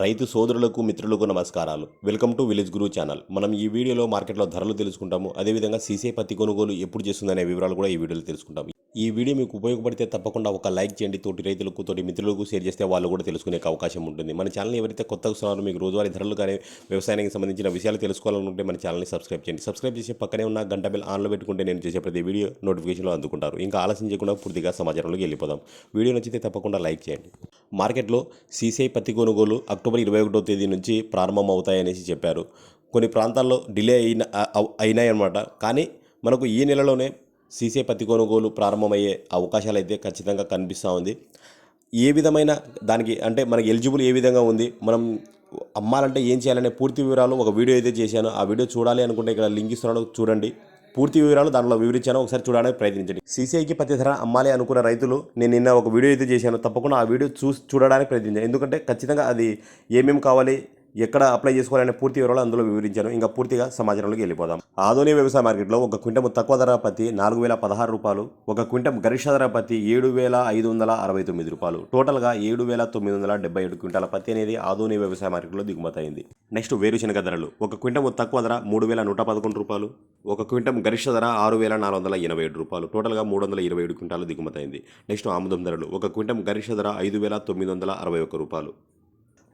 రైతు సోదరులకు మిత్రులకు నమస్కారాలు. Welcome to village Guru channel. మనం ఈ వీడియోలో మార్కెట్లో ధరలు తెలుసుకుంటాము. అదేవిధంగా సీసే పత్తి కొనుగోలు ఎప్పుడు చేస్తుందనే వివరాలు కూడా ఈ వీడియోలో తెలుసుకుంటాం. ఈ వీడియో మీకు ఉపయోగపడితే తప్పకుండా ఒక లైక్ చేయండి. తోటి రైతులకు తోటి మిత్రులకు షేర్ చేస్తే వాళ్ళు కూడా తెలుసుకునే అవకాశం ఉంటుంది. మన ఛానల్ ఎవరైతే కొత్తగా వస్తున్నారో మీకు రోజువారీ ధరలు కానీ వ్యవసాయానికి సంబంధించిన విషయాలు తెలుసుకోవాలనుకుంటే మన ఛానల్ని సబ్స్క్రైబ్ చేయండి. సబ్స్క్రైబ్ చేసి పక్కనే ఉన్న గంట బిల్ ఆన్లో పెట్టుకుంటే నేను చేసే ప్రతి వీడియో నోటిఫికేషన్లో అందుకుంటారు. ఇంకా ఆలస్యం చేయకుండా పూర్తిగా సమాచారంలోకి వెళ్ళిపోదాం. వీడియో నచ్చితే తప్పకుండా లైక్ చేయండి. మార్కెట్లో సీసీఐ పత్తి కొనుగోలు అక్టోబర్ ఇరవై ఒకటో తేదీ నుంచి ప్రారంభం అవుతాయనేసి చెప్పారు. కొన్ని ప్రాంతాల్లో డిలే అయిన అయినాయన్నమాట. కానీ మనకు ఈ నెలలోనే సీసీఐ పత్తి కొనుగోలు ప్రారంభమయ్యే అవకాశాలు అయితే ఖచ్చితంగా కనిపిస్తూ ఉంది. ఏ విధమైన దానికి అంటే మనకి ఎలిజిబుల్ ఏ విధంగా ఉంది మనం అమ్మాలంటే ఏం చేయాలనే పూర్తి వివరాలు ఒక వీడియో అయితే చేశాను. ఆ వీడియో చూడాలి అనుకుంటే ఇక్కడ లింక్ ఇస్తున్నాడు చూడండి. పూర్తి వివరాలు దానిలో వివరించాను. ఒకసారి చూడడానికి ప్రయత్నించండి. సీసీఐకి పత్తి ధర అమ్మాలి అనుకున్న రైతులు నేను నిన్న ఒక వీడియో అయితే చేశాను. తప్పకుండా ఆ వీడియో చూసి చూడడానికి ప్రయత్నించాను ఎందుకంటే ఖచ్చితంగా అది ఏమేమి కావాలి ఎక్కడ అప్లై చేసుకోవాలనే పూర్తి వివరాలు అందులో వివరించాను. ఇంకా పూర్తిగా సమాచారంలోకి వెళ్ళిపోదాం. ఆధునిక వ్యవసాయ మార్కెట్లో ఒక క్వింటం తక్కువ ధర పత్తి నాలుగు వేల పదహారు రూపాయలు ఒక క్వింటం గరిష్ట ధర పత్తి ఏడు వేల ఐదు వందల అరవై తొమ్మిది రూపాయలు. టోటల్గా ఏడు వేల తొమ్మిది వందల డెబ్బై ఏడు క్వింటాల పత్తి అనేది ఆధునిక వ్యవసాయ మార్కెట్లో దిగుమతయింది. నెక్స్ట్ వేరుశనగ ధరలు. ఒక క్వింటం తక్కువ ధర మూడు వేల నూట పదకొండు రూపాయలు ఒక క్వింటం గరిష్ట ధర ఆరు వేల నాలుగు వందల ఎనభై ఏడు రూపాయలు. టోటల్గా మూడు వందల ఇరవై ఏడు క్వింటాలు దిగుమతయింది. నెక్స్ట్ ఆముదం ధరలు. ఒక క్వింటం గరిష్ట ధర ఐదు వేల తొమ్మిది వందల అరవై ఒక్క రూపాయలు.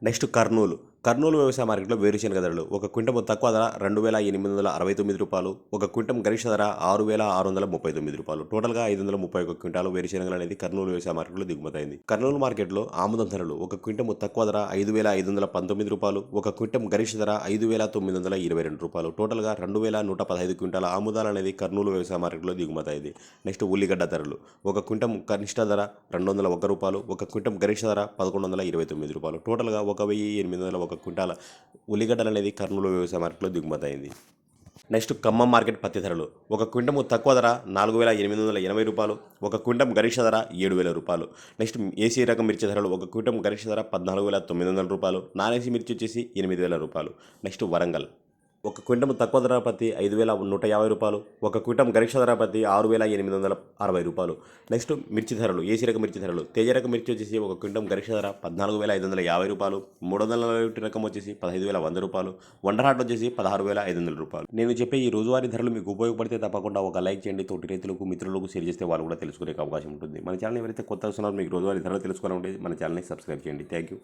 నెక్స్ట్ కర్నూలు. కర్నూలు వ్యవసాయ మార్కెట్లో వేరుశనగ ధరలు ఒక క్వింటం తక్కువ ధర రెండు వేల ఎనిమిది వందల అరవై తొమ్మిది రూపాయలు. ఒక క్వింటం గరిష్ట ధర ఆరు వేల ఆరు వందల ముప్పై తొమ్మిది రూపాయలు. టోటల్గా ఐదు వందల ముప్పై ఒక క్వింటాలు వేరుశనగలు అనేది కర్నూలు వ్యవసాయ మార్కెట్లో దిగుమతైంది కర్నూలు మార్కెట్లో ఆముదం ధరలు ఒక క్వింటం తక్కువ ధర ఐదు వేల ఐదు వందల పంతొమ్మిది రూపాయలు. ఒక క్వింటం గరిష్ట ధర ఐదు వేల తొమ్మిది వందల ఇరవై రెండు రూపాయలు. టోటల్గా రెండు వేల నూట పదహైదు క్వింటాల ఆముదాలు అనేది కర్నూలు వ్యవసాయ మార్కెట్లో దిగుమతైంది నెక్స్ట్ ఉల్లిగడ్డ ధరలు. ఒక క్వింటం కనిష్ట ధర రెండు వందల ఒక రూపాయలు. ఒక క్వింటం గరిష్ట ధర పదకొండు వందల ఇరవై తొమ్మిది రూపాయలు. టోటల్గా ఒక వెయ్యి ఎనిమిది వందల ఒక క్వింటాల ఉల్లిగడ్డలు అనేది కర్నూలు వ్యవసాయ మార్కెట్లో దిగుమతి అయింది. నెక్స్ట్ ఖమ్మం మార్కెట్ పత్తి ధరలు. ఒక క్వింటము తక్కువ ధర నాలుగు వేల ఎనిమిది వందల ఎనభై రూపాయలు. ఒక క్వింటం గరిష్ట ధర ఏడు వేల రూపాయలు. నెక్స్ట్ ఏసీ రకం మిర్చి ధరలు. ఒక క్వింటం గరిష్ట ధర పద్నాలుగు వేల తొమ్మిది వందల రూపాయలు. నాన్ ఏసీ మిర్చి వచ్చేసి ఎనిమిది వేల రూపాయలు. నెక్స్ట్ వరంగల్. ఒక క్వింటం తక్కువ ధర పత్తి ఐదు వేల నూట యాభై రూపాయలు ఒక క్వింటం గరిక్ష ధర పత్తి ఆరు వేల ఎనిమిది వందల అరవై రూపాయలు. నెక్స్ట్ మిర్చి ధరలు ఏసీ రకం మిర్చి ధరలు. తేజ రకం మిర్చి వచ్చేసి ఒక క్వింటం గరిక్ష ధర పద్నాలుగు వేల ఐదు వందల యాభై రూపాయలు. మూడు వందల నలభై ఒకటి రకం వచ్చేసి పదహైదు వేల వంద రూపాయలు. వండర్ హాట్ వచ్చేసి పదహారు వేల ఐదు వందల రూపాయలు. నేను చెప్పే ఈ రోజువారీ ధరలు మీకు ఉపయోగపడితే తప్పకుండా ఒక లైక్ చేయండి. తోటి రైతులకు మిత్రులకు షేర్ చేస్తే వాళ్ళు కూడా తెలుసుకునే అవకాశం ఉంటుంది. మన ఛానల్ ఎవరైతే కొత్త వస్తున్నారో మీకు రోజువారీ ధరలు తెలుసుకోవాలంటే మన ఛానల్ని సబ్స్క్రైబ్ చేయండి. Thank you